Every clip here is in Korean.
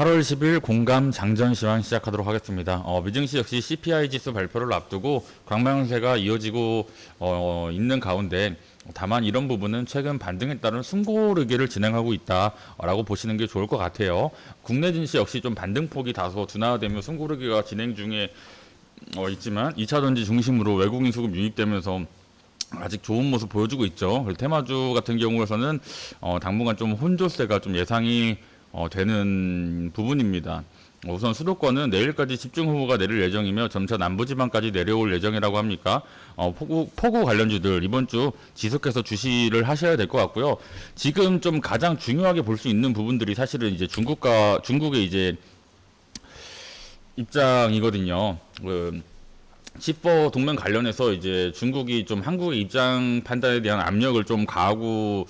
8월 10일 공감 장전 시황 시작하도록 하겠습니다. 어, 미증시 역시 CPI 지수 발표를 앞두고 강방세가 이어지고 어, 있는 가운데 다만 이런 부분은 최근 반등에 따른 숨고르기를 진행하고 있다라고 보시는 게 좋을 것 같아요. 국내 증시 역시 좀 반등폭이 다소 둔화되며 숨고르기가 진행 중에 어, 있지만 2차 전지 중심으로 외국인 수급 유입되면서 아직 좋은 모습 보여주고 있죠. 테마주 같은 경우에서는 어, 당분간 좀 혼조세가 좀 예상이 어, 되는 부분입니다. 우선 수도권은 내일까지 집중 호우가 내릴 예정이며 점차 남부지방까지 내려올 예정이라고 합니까? 어, 폭우, 폭우 관련주들 이번 주 지속해서 주시를 하셔야 될 것 같고요. 지금 좀 가장 중요하게 볼 수 있는 부분들이 사실은 이제 중국과 중국의 이제 입장이거든요. 그, 칩버 동맹 관련해서 이제 중국이 좀 한국의 입장 판단에 대한 압력을 좀 가하고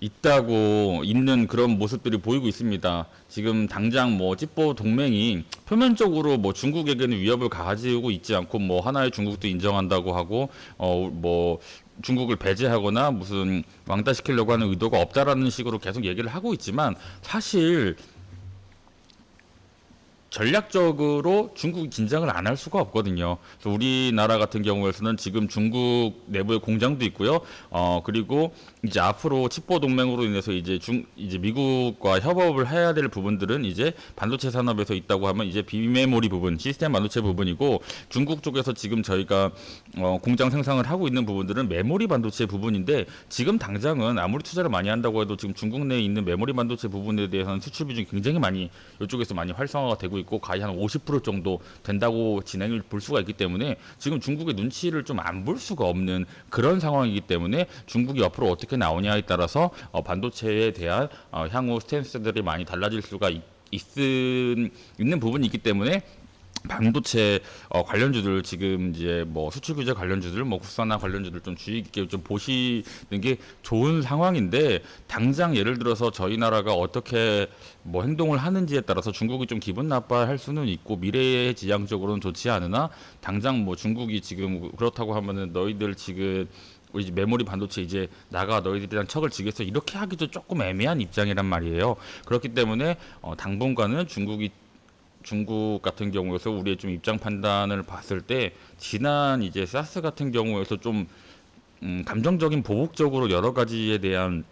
있다고 있는 그런 모습들이 보이고 있습니다. 지금 당장 뭐 찌뽀 동맹이 표면적으로 뭐 중국에게는 위협을 가지고 있지 않고 뭐 하나의 중국도 인정한다고 하고 어 뭐 중국을 배제하거나 무슨 왕따 시키려고 하는 의도가 없다라는 식으로 계속 얘기를 하고 있지만 사실 전략적으로 중국이 긴장을 안 할 수가 없거든요. 그래서 우리나라 같은 경우에서는 지금 중국 내부에 공장도 있고요. 어 그리고 이제 앞으로 칩보 동맹으로 인해서 이제 중 이제 미국과 협업을 해야 될 부분들은 이제 반도체 산업에서 있다고 하면 이제 비메모리 부분, 시스템 반도체 부분이고 중국 쪽에서 지금 저희가 어 공장 생산을 하고 있는 부분들은 메모리 반도체 부분인데 지금 당장은 아무리 투자를 많이 한다고 해도 지금 중국 내에 있는 메모리 반도체 부분에 대해서는 수출 비중이 굉장히 많이 이쪽에서 많이 활성화가 되고 있고 거의 한 50% 정도 된다고 진행을 볼 수가 있기 때문에 지금 중국의 눈치를 좀 안 볼 수가 없는 그런 상황이기 때문에 중국이 옆으로 어떻게 나오냐에 따라서 어, 반도체에 대한 어, 향후 스탠스들이 많이 달라질 수가 있, 있은, 있는 부분이 있기 때문에 반도체 어, 관련주들 지금 이제 뭐 수출 규제 관련주들 뭐 국산화 관련주들 좀 주의 깊게 좀 보시는 게 좋은 상황인데 당장 예를 들어서 저희 나라가 어떻게 뭐 행동을 하는지에 따라서 중국이 좀 기분 나빠할 수는 있고 미래의 지향적으로는 좋지 않으나 당장 뭐 중국이 지금 그렇다고 하면은 너희들 지금 우리 메모리 반도체 이제 나가 너희들이랑 척을 지겠어 이렇게 하기도 조금 애매한 입장이란 말이에요. 그렇기 때문에 어, 당분간은 중국이 중국 같은 경우에서 우리의 좀 입장 판단을 봤을 때 지난 이제 사스 같은 경우에서 좀 음, 감정적인 보복적으로 여러 가지에 대한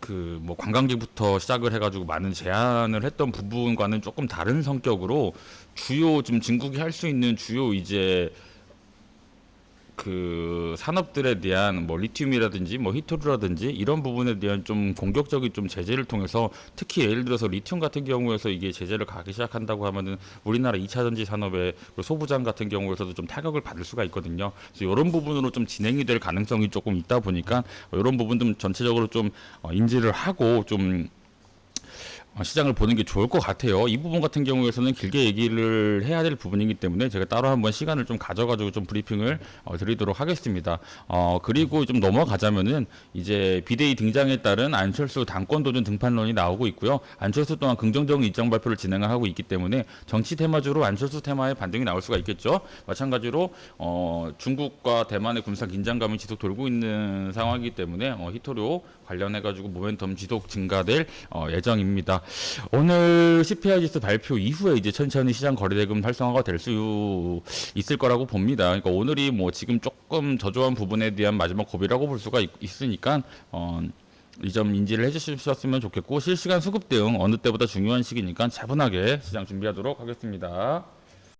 그 뭐 관광객부터 시작을 해가지고 많은 제한을 했던 부분과는 조금 다른 성격으로 주요 지금 중국이 할 수 있는 주요 이제 그 산업들에 대한 뭐 리튬이라든지 뭐 히토르라든지 이런 부분에 대한 좀 공격적인 좀 제재를 통해서 특히 예를 들어서 리튬 같은 경우에서 이게 제재를 가기 시작한다고 하면은 우리나라 2차 전지 산업의 그 소부장 같은 경우에서도 좀 타격을 받을 수가 있거든요. 그래서 이런 부분으로 좀 진행이 될 가능성이 조금 있다 보니까 이런 부분들 전체적으로 좀 어, 인지를 하고 좀 어, 시장을 보는 게 좋을 것 같아요. 이 부분 같은 경우에서는 길게 얘기를 해야 될 부분이기 때문에 제가 따로 한번 시간을 좀 가져가지고 좀 브리핑을 어, 드리도록 하겠습니다. 어, 그리고 좀 넘어가자면은 이제 비대위 등장에 따른 안철수 당권 도전 등판론이 나오고 있고요. 안철수 또한 긍정적인 입장 발표를 진행을 하고 있기 때문에 정치 테마주로 안철수 테마에 반등이 나올 수가 있겠죠. 마찬가지로 어, 중국과 대만의 군사 긴장감이 지속 돌고 있는 상황이기 때문에 어, 히토료 관련해 가지고 모멘텀 지속 증가될 어, 예정입니다. 오늘 CPI 지수 발표 이후에 이제 천천히 시장 거래대금 활성화가 될 수 있을 거라고 봅니다. 그러니까 오늘이 뭐 지금 조금 저조한 부분에 대한 마지막 고비라고 볼 수가 있, 있으니까 어, 이점 인지를 해주셨으면 좋겠고 실시간 수급 대응 어느 때보다 중요한 시기니까 차분하게 시장 준비하도록 하겠습니다.